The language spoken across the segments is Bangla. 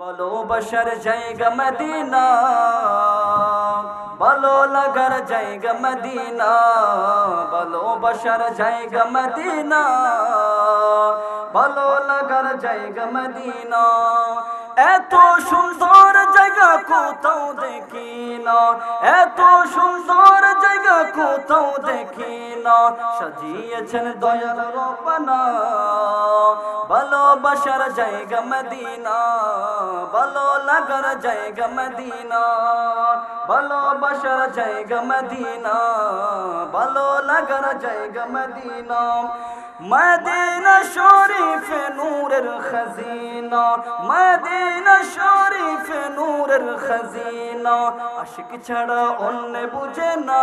ভালোবাসার জায়গা মদিনা। ভালো লাগার জায়গা মদিনা। ভালোবাসার জায়গা মদিনা। ভালো লাগার জায়গা মদিনা। এত সুন্দর জায়গা কোথাও দেখি না। এত সুন্দর জায়গা কোথাও দেখি না। সাজিয়েছেন দয়াল রপনা ভালোবাসার জায়গা মদিনা ভালো লাগার জায়গা মদিনা ভালোবাসার জায়গা মদিনা ভালো লাগার জায়গা মদিনা। মদিনা শরীফে নূরের খাজিনা, মদিনা শরীফে নূরের খাজিনা। আশিক ছাড়া অন্য বুঝে না।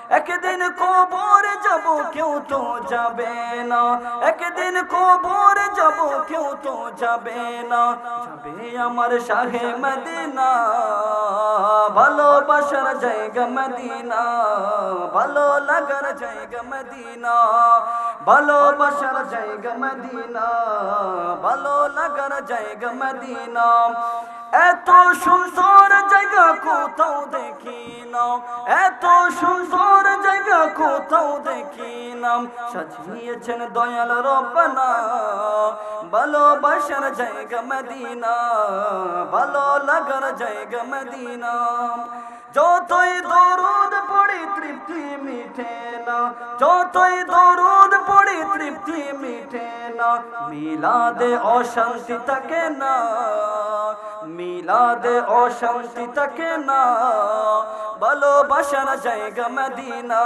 একদিন কবর যাব, কেউ তো যাবে না। একদিন কবর যাব, কেউ তো যাবে না। যাবে আমার শাহে মদিনা, ভালোবাসার জায়গা মদিনা, ভালো লাগার জায়গা মদিনা, ভালোবাসার জায়গা মদিনা, ভালো লাগার জায়গা মদিনা। এত সুন্দর জায়গা কোথাও দেখি না, এত সুন্দর কোথাও দেখি নাম সাজিয়েছেন দয়াল রপনা ভালোবাসার জায়গা মদিনা, ভালো লাগার জায়গা মদিনা। যতই দরুদ পড়ি, তৃপ্তি মিঠে না, যতই দরুদ পড়ি, তৃপ্তি মিঠে না, মিলাদে অশান্তি থাকে না, মিলাদে অশান্তি থাকে না। ভালোবাসার জায়গা মদিনা,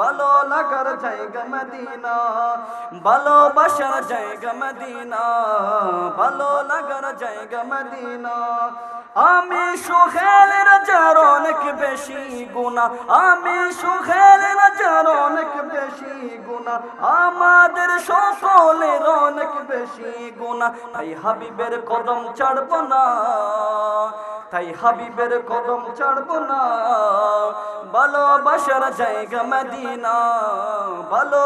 ভালো লাগার জায়গা মদিনা, ভালোবাসার জায়গা মদিনা, ভালো লাগার জায়গা মদিনা। আমি সুখের যার অনেক বেশি গুণা আমি সুখের যার অনেক বেশি গুণা আমাদের অনেক বেশি গুণা তাই হাবিবের কদম ছাড়ব না। তাই হাবিবের কদম ছাড়ব না। ভালোবাসার জায়গা মদিনা, ভালো